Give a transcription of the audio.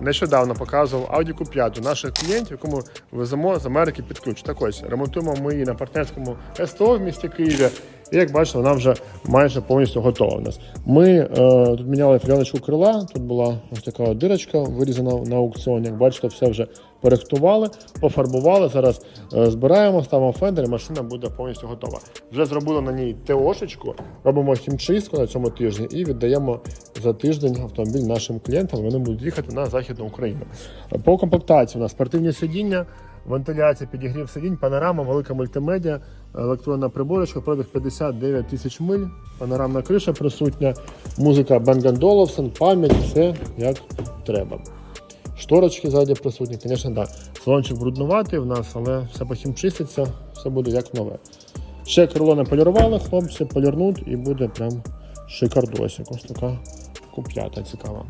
Нещодавно показував Audi Q5 наших клієнтів, яку веземо з Америки під ключ. Так ось ремонтуємо ми її на партнерському СТО в місті Києві. І як бачите, вона вже майже повністю готова у нас. Ми е, тут міняли філяночку крила. Тут була ось така дирочка вирізана на аукціоні. Як бачите, все вже порихтували, пофарбували. Зараз е, збираємо, ставимо фендер, і машина буде повністю готова. Вже зробили на ній ТОшечку, робимо хімчистку на цьому тижні і віддаємо за тиждень автомобіль нашим клієнтам. Вони будуть їхати на Західну Україну. По комплектації у нас спортивні сидіння. Вентиляція, підігрів сидінь, панорама, велика мультимедіа, електронна приборочка, пробіг 59 тисяч миль, панорамна криша присутня, музика Bang Olufsen, пам'ять, все як треба. Шторочки ззаді присутні, звісно, так. Салончик бруднуватий в нас, але все похімчиститься, все буде як нове. Ще крило не полірували, хлопці полірнуть і буде прям шикардосик. Ось така куп'ята цікава.